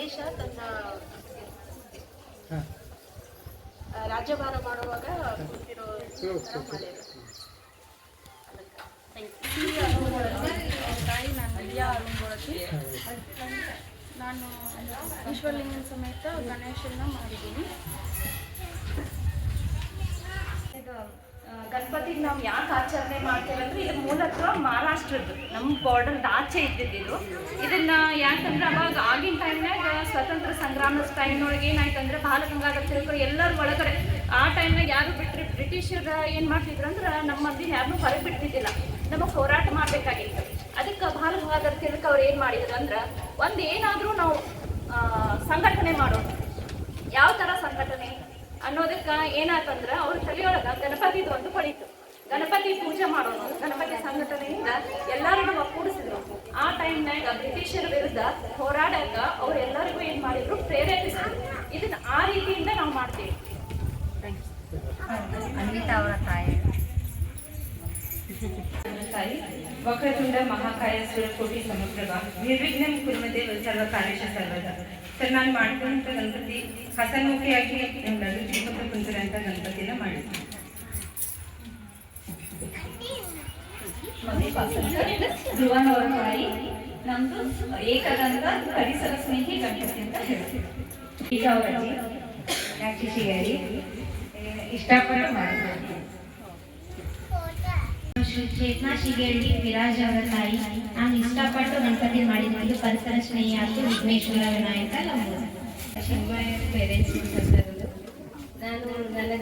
ಗಣೇಶ ತನ್ನ ರಾಜ್ಯಭಾರ ಮಾಡುವಾಗ ಕೂತಿರೋ ತಾಯಿ ನಾನು ಅಯ್ಯ. ಅರುಣಿ ನಾನು ವಿಶ್ವಲಿಂಗನ ಸಮೇತ ಗಣೇಶನ ಮಾಡಿದ್ದೀನಿ. ಇದು ಗಣಪತಿ ನಾವು ಯಾಕೆ ಆಚರಣೆ ಮಾಡ್ತೇವೆ ಅಂದ್ರೆ ಇದು ಮೂಲತಃ ಮಹಾರಾಷ್ಟ್ರದ್ದು. ನಮ್ಮ ಬಾರ್ಡರ್ದ ಆಚೆ ಇದ್ದಿದ್ದು ಇದನ್ನ ಯಾಕಂದ್ರೆ ಅವಾಗ ಆಗಿನ ಟೈಮ್ನಾಗ ಸ್ವತಂತ್ರ ಸಂಗ್ರಾಮದ ಟೈಮ್ನೊಳಗೆ ಏನಾಯ್ತಂದ್ರೆ ಬಾಲಗಂಗಾಧರ ತಿಲಕರು ಎಲ್ಲರೂ ಒಳಗಡೆ. ಆ ಟೈಮ್ನಾಗ ಯಾರು ಬಿಟ್ಟರೆ ಬ್ರಿಟಿಷರ್ ಏನು ಮಾಡ್ತಿದ್ರು ಅಂದ್ರೆ ನಮ್ಮ ಮಂದಿ ಯಾರನ್ನೂ ಹೊರಗೆ ಬಿಟ್ಟಿದ್ದಿಲ್ಲ ನಮಗೆ ಹೋರಾಟ ಮಾಡಬೇಕಾಗಿತ್ತು. ಅದಕ್ಕೆ ಬಾಲಗಂಗಾಧರ ತಿಲಕ ಅವ್ರು ಏನು ಮಾಡಿದ್ರು ಅಂದ್ರೆ ಒಂದು ನಾವು ಸಂಘಟನೆ ಮಾಡೋದು. ಯಾವ ಥರ ಸಂಘಟನೆ? ಅನ್ನೋದಕ್ಕೆ ಏನಾತಂದ್ರೆ ಅವ್ರ ತಲೆಯೊಳಗ ಗಣಪತಿದು ಒಂದು ಪಡಿತು. ಗಣಪತಿ ಪೂಜೆ ಮಾಡೋಣ ಗಣಪತಿ ಸಂಘಟನೆಯಿಂದ ಎಲ್ಲರನ್ನು ಒಕ್ಕೂಡಿಸಿದ್ರು. ಆ ಟೈಮ್ನಾಗ ಬ್ರಿಟಿಷರ ವಿರುದ್ಧ ಹೋರಾಡಕ ಅವ್ರು ಎಲ್ಲರಿಗೂ ಏನ್ ಮಾಡಿದ್ರು? ಪ್ರೇರೇಪಿಸಿದ್ರು. ಇದನ್ನ ಆ ರೀತಿಯಿಂದ ನಾವು ಮಾಡ್ತೀವಿ. ಅವರ ತಾಯಿ. ತಾಯಿ ವಕ್ರತುಂಡ ಮಹಾಕಾಯ ಸುರಕೋಟಿ ಸಮಗ್ರವ ನಿರ್ವಿಘ್ನ ಕುರ್ಮತೆ ಸರ್ವ ಕಾರ್ಯಶ ಸರ್ವದ ಸರ್ ನಾನು ಮಾಡ್ಕೊಂತ ಗಣಪತಿ ಹಸನ್ಮುಖಿಯಾಗಿ ಎಲ್ಲರೂ ತಿರುಪತಿ ಅಂತ ಗಣಪತಿನ ಮಾಡಿದ್ದೀನಿ. ಧ್ರುವನವರ ತಾಯಿ ನಮ್ದು ಏಕದಂತ ಪರಿಸರ ಸ್ನೇಹಿ ಗಣಪತಿ ಅಂತ ಹೇಳ್ತೀವಿ ಈಗ ಅವರಲ್ಲಿ ಇಷ್ಟಪಟ್ಟು ಇಷ್ಟಪಟ್ಟು ಮಾಡ್ತೀನಿ ಚೇತನಾ ಶಿಗೇಳಿ ವಿರಾಜ್ ಅವರ ತಾಯಿ. ನಾನು ಇಷ್ಟಪಟ್ಟು ಗಣಪತಿ ಮಾಡಿದ್ದು ಪರಿಸರ ಸ್ನೇಹಿ ಮತ್ತು ವಿಘ್ನೇಶ್ವರ ವಿನಾಯಕ ನಂಬುದು ಪೇರೆಂಟ್ಸ್ ನಾನು ನನ್ನ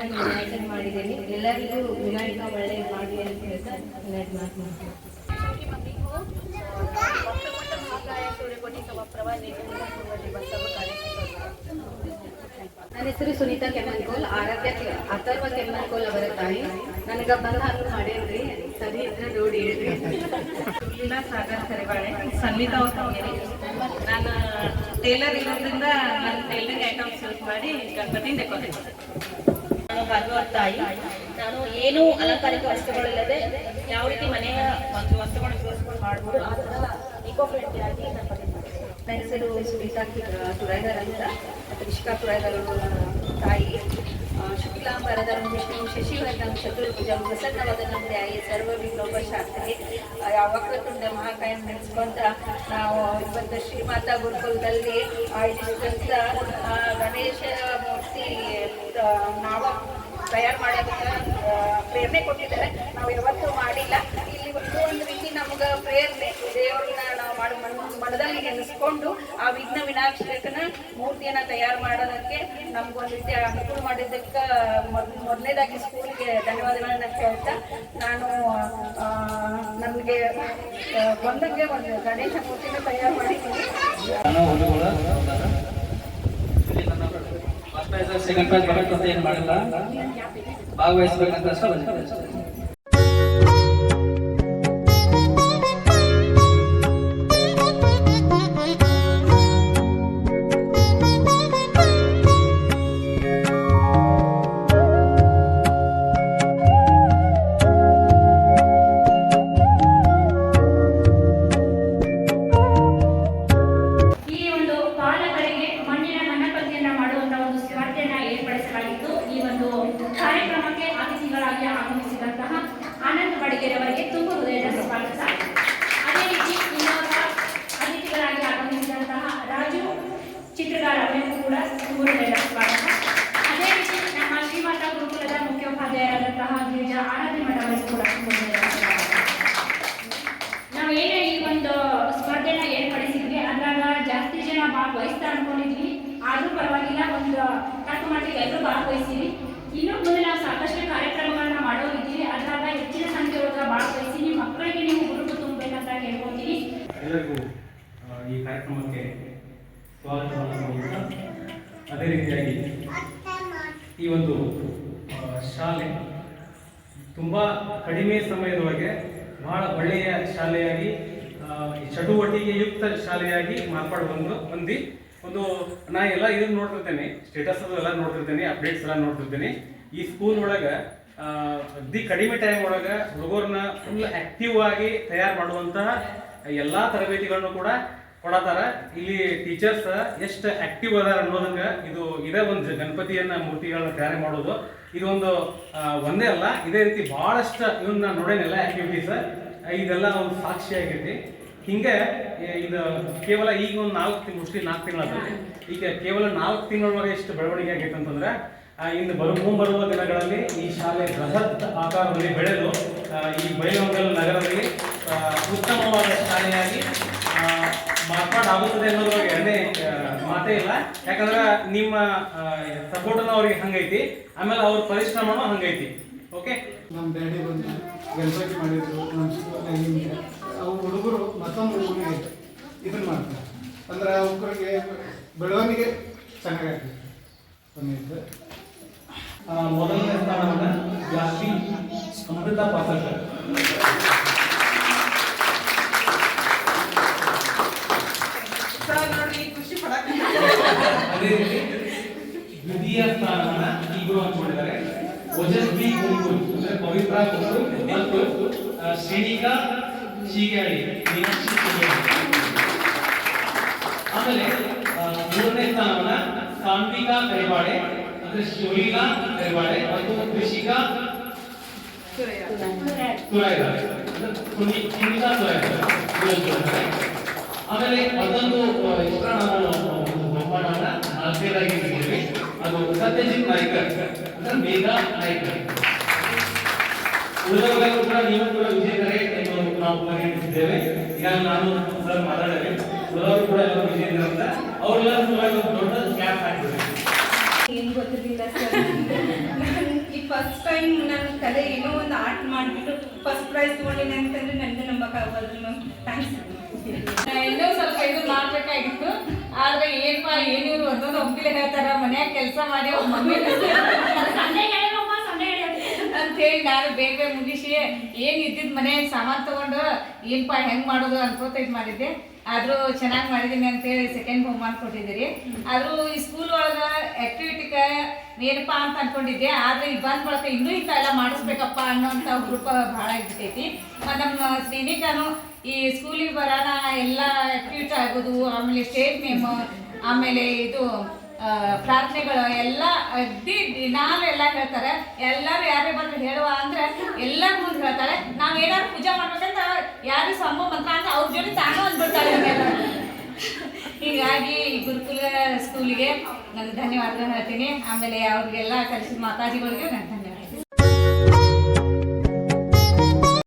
ನಾನು ಮಾಡಿದ್ದೀನಿ. ಎಲ್ಲರಿಗೂ ವಿನಾಯಕ ಒಳ್ಳೆ ಮಾಡಲಿ ಅಂತ ಹೇಳ್ತಾ ವಿನಾಯಕ ಮಾಡ್ತೀನಿ. ನನ್ನ ಹೆಸರು ಸುನೀತಾ ಕೆಮ್ಮನ್ಕೋಲ್, ಆರಾಧ್ಯ ಅಥರ್ವ ಕೆಮ್ಮನ್ಕೋಲ್ ಅವರ ತಾಯಿ. ನನಗೆ ಬಂದ ಹಂಗ ಮಾಡೇನ್ರಿ ಸರಿ ಇದ್ರೆ ನೋಡಿ ಹೇಳ್ರಿ. ಲೀಲಾ ಸಾಗರ್ ಕರಿವಾಳೆ ಸಂಗೀತ ಅವ್ರ ನಾನು ಟೇಲರ್ ಇರೋದ್ರಿಂದ ನಾನು ಟೇಲರಿಂಗ್ ಐಟಮ್ಸ್ ಯೂಸ್ ಮಾಡಿ ಗಣಪತಿ ಡೆಕೋರೇಟ್ ನಾನು ಭಾಗವತ್ ತಾಯಿ. ನಾನು ಏನು ಅಲಂಕಾರಿಕ ವಸ್ತುಗಳಿಲ್ಲದೆ ಯಾವ ರೀತಿ ಮನೆಯ ಒಂದು ವಸ್ತುಗಳನ್ನು ಉಪಯೋಗಿಸ್ಕೊಂಡು ಮಾಡ್ಬೋದು ಆ ಇಕೋ ಫ್ರೆಂಡ್ಲಿ ಆಗಿ. ನನ್ನ ಹೆಸರು ಸುನೀತಾ ಕಿ- ತುರಾಯ್ದರ್ ಅಂತ ರಿಷಿಕಾ ತುರಾಯ್ದರ್ ತಾಯಿ ಆ, ಶುಕ್ಲಾಂಬರಧರ ವಿಷ್ಣು ಶಶಿವರ್ಧನ ಚತುರ್ಭುಜಂ ಪ್ರಸನ್ನವದನಂ ಧ್ಯಾಯಿ ಸರ್ವ ವಿಲೋಕ ಶಾಸ್ತ್ರಿ. ವಕ್ರತುಂಡ ಮಹಾಕಾಯ ನಡೆಸ್ಕೊಂತ ನಾವು ಇವತ್ತು ಶ್ರೀಮಾತಾ ಗುರುಕುಲದಲ್ಲಿ ಆ, ಗಣೇಶ ಮೂರ್ತಿ ನಾವ ತಯಾರು ಮಾಡೋದಕ್ಕೆ ಪ್ರೇರಣೆ ಕೊಟ್ಟಿದ್ದಾರೆ ನಾವು ಯಾವತ್ತೂ ಮಾಡಿಲ್ಲ ಇಲ್ಲಿ ಒಂದು ಒಂದು ರೀತಿ ನಮ್ಗೆ ಪ್ರೇರಣೆ ದೇವ್ರನ್ನ ನಾವು ಮಾಡಿ ಮನ್ ಮನದಲ್ಲಿ ನೆನೆಸ್ಕೊಂಡು ಆ ವಿಘ್ನ ವಿನಾಶಕನ ಮೂರ್ತಿಯನ್ನ ತಯಾರು ಮಾಡೋದಕ್ಕೆ ನಮ್ಗೊಂದು ರೀತಿಯ ಅನುಕೂಲ ಮಾಡಿದ್ದಕ್ಕೆ ಮೊದ್, ಮೊದಲನೇದಾಗಿ ಸ್ಕೂಲ್ಗೆ ಧನ್ಯವಾದಗಳನ್ನ ಕೇಳ್ತಾ ನಾನು ನಮ್ಗೆ ಬಂದಂಗೆ ಒಂದು ಗಣೇಶ ಮೂರ್ತಿನ ತಯಾರು ಮಾಡಿದ್ದೀನಿ. ಫಸ್ಟ್ ಪ್ರೈಸ್ ಬರಬೇಕಂತ ಏನು ಮಾಡಿಲ್ಲ. ಭಾಗವಹಿಸ್ಬೇಕಂತ ಅಷ್ಟೇ ತಕ್ಕ ಮಟ್ಟಿಗೆ ಎಲ್ಲರೂ ಭಾಗವಹಿಸಿರಿ ಇನ್ನು ಮುಂದೆ ನಾವು ಸಾಕಷ್ಟು ಕಾರ್ಯಕ್ರಮಗಳನ್ನ ಮಾಡೋರಿದ್ದೀವಿ ಅದರಾಗ ಹೆಚ್ಚಿನ ಸಂಖ್ಯೆ ಒಳಗ ಭಾಗವಹಿಸಿ ನಿಮ್ಮ ಮಕ್ಕಳಿಗೆ ನೀವು ಗುರುತು ತುಂಬಬೇಕಂತ ಕೇಳ್ಕೊತೀನಿ ಎಲ್ಲರಿಗೂ ಈ ಕಾರ್ಯಕ್ರಮಕ್ಕೆ ಸ್ವಾಗತವನ್ನು ಅದೇ ರೀತಿಯಾಗಿ ಈ ಒಂದು ಶಾಲೆ ತುಂಬ ಕಡಿಮೆ ಸಮಯದೊಳಗೆ ಬಹಳ ಒಳ್ಳೆಯ ಶಾಲೆಯಾಗಿ ಚಟುವಟಿಕೆಯುಕ್ತ ಶಾಲೆಯಾಗಿ ಮಾರ್ಪಾಡು ಹೊಂದಿ ಒಂದು, ನಾ ಎಲ್ಲ ಇದನ್ನ ನೋಡ್ತಿರ್ತೇನೆ ಸ್ಟೇಟಸ್ ಎಲ್ಲ ನೋಡ್ತಿರ್ತೇನೆ ಅಪ್ಡೇಟ್ಸ್ ಎಲ್ಲ ನೋಡ್ತಿರ್ತೇನೆ. ಈ ಸ್ಕೂಲ್ ಒಳಗೆ ಅಗ್ದಿ ಕಡಿಮೆ ಟೈಮ್ ಒಳಗೆ ಹುಡುಗರನ್ನ ಫುಲ್ ಆಕ್ಟಿವ್ ಆಗಿ ತಯಾರು ಮಾಡುವಂತಹ ಎಲ್ಲಾ ತರಬೇತಿಗಳನ್ನು ಕೂಡ ಕೊಡತಾರ. ಇಲ್ಲಿ ಟೀಚರ್ಸ್ ಎಷ್ಟು ಆಕ್ಟಿವ್ ಅದಾರ ಅನ್ನೋದಂಗ ಇದು ಇದೇ ಒಂದು ಗಣಪತಿಯನ್ನ ಮೂರ್ತಿಗಳನ್ನ ತಯಾರಿ ಮಾಡೋದು. ಇದೊಂದು ಒಂದೇ ಅಲ್ಲ, ಇದೇ ರೀತಿ ಬಹಳಷ್ಟು ಇವನ್ನ ನೋಡೇನೆಲ್ಲ ಆಕ್ಟಿವಿಟೀಸ್ ಇದೆಲ್ಲ ಒಂದು ಸಾಕ್ಷಿ ಆಗೈತಿ ಹಿಂಗೆ ಇದು ಕೇವಲ ಈಗ ಒಂದು ನಾಲ್ಕು ತಿಂಗಳು ಮುಸ್ಲಿ ನಾಲ್ಕು ತಿಂಗಳಾದ ಈಗ ಕೇವಲ ನಾಲ್ಕು ತಿಂಗಳವರೆಗೆ ಎಷ್ಟು ಬೆಳವಣಿಗೆ ಆಗೈತೆ ಅಂತಂದ್ರೆ ಇಂದು ಬರು ಮುಂಬರುವ ದಿನಗಳಲ್ಲಿ ಈ ಶಾಲೆ ಬೃಹತ್ ಆಕಾರದಲ್ಲಿ ಬೆಳೆದು ಈ ಬೈಲಹೊಂಗಲ ನಗರದಲ್ಲಿ ಉತ್ತಮವಾದ ಶಾಲೆಯಾಗಿ ಮಾರ್ಪಾಡಾಗುತ್ತದೆ ಬಗ್ಗೆ ಎರಡನೇ ಮಾತೇ ಇಲ್ಲ. ಯಾಕಂದ್ರೆ ನಿಮ್ಮ ಸಪೋರ್ಟನ್ನು ಅವ್ರಿಗೆ ಹಂಗೈತಿ, ಆಮೇಲೆ ಅವ್ರ ಪರಿಶ್ರಮನೂ ಹಂಗೈತಿ. ಓಕೆ ನಮ್ಮ ಡ್ಯಾಡಿ ಬಂದು ಗಣಪತಿ ಮಾಡಿದ್ರು ನಮ್ಮ ಅವು ಹುಡುಗರು ಮತ್ತೊಂದು ಹುಡುಗರಿಗೆ ಇದನ್ನ ಮಾಡ್ತಾರೆ ಅಂದ್ರೆ ಅವ್ರಿಗೆ ಬೆಳವಣಿಗೆ ಚೆನ್ನಾಗಾಗ್ತದೆ. ಒಂದಿದ್ದು ಮೊದಲನೇ ಸ್ಥಾನವನ್ನ ಜಾಸ್ತಿ ಅಮೃತ ಪಾಸಕರ್ ಅದೇ ರೀತಿ ದ್ವಿತೀಯ ಸ್ಥಾನವನ್ನ ಈಗಲೂ ಹಂಚ್ಕೊಂಡಿದ್ದಾರೆ ಓಜಸ್ವಿ ಗುಂಪುಲ್ ಅಂದ್ರೆ ಪವಿತ್ರ ಗುಂಪುಲ್ ಮತ್ತು ಆ, ಶ್ರೇಣಿಕಾ ಶೀಗಾಳಿ ಮೀನಾಕ್ಷಿ ಶೀಗಾಳಿ ಆಮೇಲೆ ಆ, ಮೂರನೇ ಸ್ಥಾನವನ್ನ ಸಾನ್ವಿಕಾ ಕರಿವಾಡೆ ಅಂದ್ರೆ ಶೋಲಿಕಾ ಕರಿವಾಡೆ ಮತ್ತು ಕೃಷಿಕಾ ತುರಾಯ್ದ ಸುನಿ ಸುನಿತಾ ತುರಾಯ್ದ ಆಮೇಲೆ ಮತ್ತೊಂದು ಆ, ಇಷ್ಟ ನಾವು ಒಂದು ಬಹುಮಾನವನ್ನ ನಾಲ್ಕನೇದಾಗಿ ನೀಡಿದ್ದೀವಿ ಅದು ಸತ್ಯಜಿತ್ ನಾಯ್ಕರ್ ಅಂದ್ರೆ ಮೇಘಾ ನಾಯ್ಕರ್ ಉಳಿದವರೆಲ್ಲರೂ ಕೂಡ ನೀವು ಕೂಡ ವಿಜೇತರೇ ಎಂದು ನಾವು ಪರಿಗಣಿಸಿದ್ದೇವೆ ಈಗ ನಾನು ಸರ್ ಮಾತಾಡಿದೆ ಕೆಲವರು ಕೂಡ ಎಲ್ಲ ವಿಜೇತರು ಅಂತ ಅವರೆಲ್ಲರೂ ಕೂಡ ಒಂದು ದೊಡ್ಡ ಕ್ಯಾಪ್ ಹಾಕಿದ್ದಾರೆ ಏನು ಗೊತ್ತಿರಲಿಲ್ಲ ಸರ್ ಈ ಫಸ್ಟ್ ಟೈಮ್ ನನ್ನ ಕಲೆ ಏನೋ ಒಂದು ಆರ್ಟ್ ಮಾಡಿಬಿಟ್ಟು ಫಸ್ಟ್ ಪ್ರೈಸ್ ತೊಗೊಂಡಿನಿ ಅಂತಂದ್ರೆ ನನಗೆ ನಂಬಕ್ಕಾಗಲ್ರಿ ಮ್ಯಾಮ್ ಥ್ಯಾಂಕ್ಸ್ ಇನ್ನೂ ಸ್ವಲ್ಪ ಇದು ಮಾಡಬೇಕಾಗಿತ್ತು. ಆದ್ರೆ ಏನ್ಪಾ ಏನ್ ಇವ್ರು ಒಂದೊಂದು ಒಪ್ಪಿಲೆ ಹೇಳ್ತಾರ ಮನ್ಯಾಗ ಕೆಲಸ ಮಾಡಿ ಅವ್ರ ಮಮ್ಮಿ ಅಂತ ಹೇಳಿ ನಾನು ಬೇಗ ಬೇಗ ಮುಗಿಸಿ, ಏನು ಇದ್ದಿದ್ ಮನೆ ಸಾಮಾನು ತಗೊಂಡು ಏನಪ್ಪ ಹೆಂಗೆ ಮಾಡೋದು ಅನ್ಕೋತ ಇದ್ ಮಾಡಿದ್ದೆ. ಆದರೂ ಚೆನ್ನಾಗಿ ಮಾಡಿದ್ದೀನಿ ಅಂತ ಹೇಳಿ ಸೆಕೆಂಡ್ ಬಹುಮಾನ ಕೊಟ್ಟಿದ್ದೀರಿ ಆದರೂ ಈ ಸ್ಕೂಲ್ ಒಳಗೆ ಆ್ಯಕ್ಟಿವಿಟಿಗೆ ಏನಪ್ಪ ಅಂತ ಅನ್ಕೊಂಡಿದ್ದೆ. ಆದ್ರೆ ಈ ಬಂದ್ ಬಳಕ ಇನ್ನೂ ಇಂಥ ಎಲ್ಲ ಮಾಡಿಸ್ಬೇಕಪ್ಪ ಅನ್ನೋಂಥ ಹುರುಪ ಭಾಳ ಇರ್ತೈತಿ ಮತ್ತು ನಮ್ಮ ಸ್ನೇಹಿತನು ಈ ಸ್ಕೂಲಿಗೆ ಬರೋಣ ಎಲ್ಲ ಆಕ್ಟಿವಿಟಿ ಆಗೋದು, ಆಮೇಲೆ ಸ್ಟೇಟ್ ನೇಮ್ ಆಮೇಲೆ ಇದು ಪ್ರಾರ್ಥನೆಗಳು, ಎಲ್ಲ ಅಗ್ದಿ ದಿನಾಲು ಎಲ್ಲ ಹೇಳ್ತಾರೆ. ಎಲ್ಲರೂ ಯಾರೇ ಬಂದು ಹೇಳುವ ಅಂದ್ರೆ ಎಲ್ಲರ ಮುಂದೆ ಹೇಳ್ತಾರೆ. ನಾವ್ ಏನಾದ್ರು ಪೂಜೆ ಮಾಡ್ಬೇಕಂದ್ರೆ ಯಾರು ಸಂಭ ಮಂತ್ರ ಅಂದ್ರೆ ಅವ್ರ ಜೊತೆ ತಾನು ಅಂದ್ಬಿಡ್ತಾರೆ. ಹೀಗಾಗಿ ಗುರುಕುಲ ಸ್ಕೂಲಿಗೆ ನಾನು ಧನ್ಯವಾದ ಹೇಳ್ತೀನಿ. ಆಮೇಲೆ ಅವ್ರಿಗೆಲ್ಲ ಕಲಿಸಿದ ಮಾತಾಜಿಗಳಿಗೆ ನಾನು ಧನ್ಯವಾದ.